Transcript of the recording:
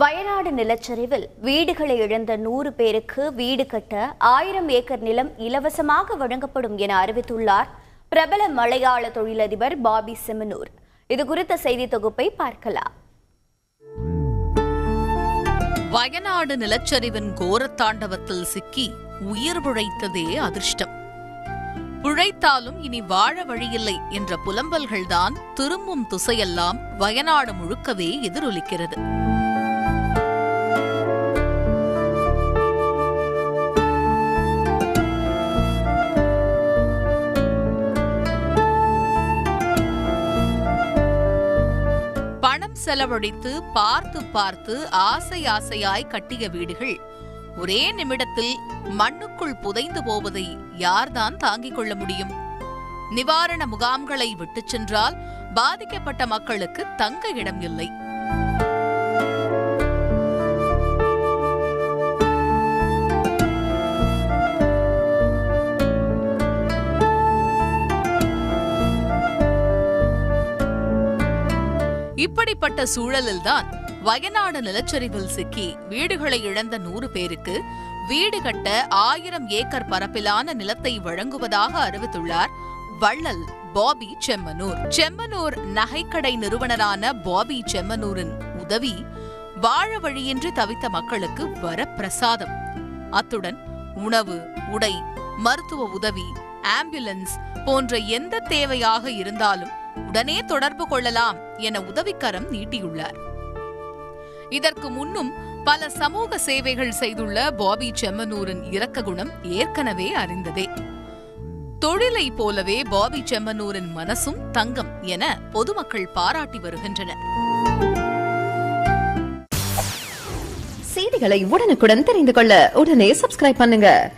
வயநாடு நிலச்சரிவில் வீடுகளை இழந்த நூறு பேருக்கு வீடு கட்ட ஆயிரம் ஏக்கர் நிலம் இலவசமாக வழங்கப்படும் என அறிவித்துள்ளார் பிரபல மலையாள தொழிலதிபர் பாபி செமனூர். இது குறித்த செய்தி தொகுப்பை பார்க்கலாம். வயநாடு நிலச்சரிவின் கோரத்தாண்டவத்தில் சிக்கி உயிர் பிழைத்ததே அதிர்ஷ்டம். பிழைத்தாலும் இனி வாழ வழியில்லை என்ற புலம்பல்கள்தான் திரும்பும் திசையெல்லாம் வயநாடு முழுக்கவே எதிரொலிக்கிறது. செலவழித்து பார்த்து பார்த்து ஆசை ஆசையாய் கட்டிய வீடுகள். ஒரே நிமிடத்தில் மண்ணுக்குள் புதைந்து போவதை யார்தான் தாங்கிக் கொள்ள முடியும்? நிவாரண முகாம்களை விட்டுச் சென்றால் பாதிக்கப்பட்ட மக்களுக்கு தங்க இடம் இல்லை. இப்படிப்பட்ட சூழலில்தான் வயநாடு நிலச்சரிவில் சிக்கி வீடுகளை இழந்த நூறு பேருக்கு வீடு கட்ட ஆயிரம் ஏக்கர் பரப்பிலான நிலத்தை வழங்குவதாக அறிவித்துள்ளார் வள்ளல் பாபி செம்மனூர். செம்மனூர் நகைக்கடை நிறுவனரான பாபி செம்மனூரின் உதவி வாழ வழியின்றி தவித்த மக்களுக்கு வரப்பிரசாதம். அத்துடன் உணவு உடை மருத்துவ உதவி ஆம்புலன்ஸ் போன்ற எந்த தேவையாக இருந்தாலும் உடனே தொடர்பு கொள்ளலாம் என உதவிக்கரம் நீட்டியுள்ளார். இதற்கு முன்னும் பல சமூக சேவைகள் செய்துள்ள பாபி செம்மனூரின் இரக்க குணம் ஏற்கனவே அறிந்ததே. தொழிலை போலவே பாபி செம்மனூரின் மனசும் தங்கம் என பொதுமக்கள் பாராட்டி வருகின்றனர். செய்திகளை உடனுக்குடன் தெரிந்து கொள்ள உடனே சப்ஸ்கிரைப் பண்ணுங்க.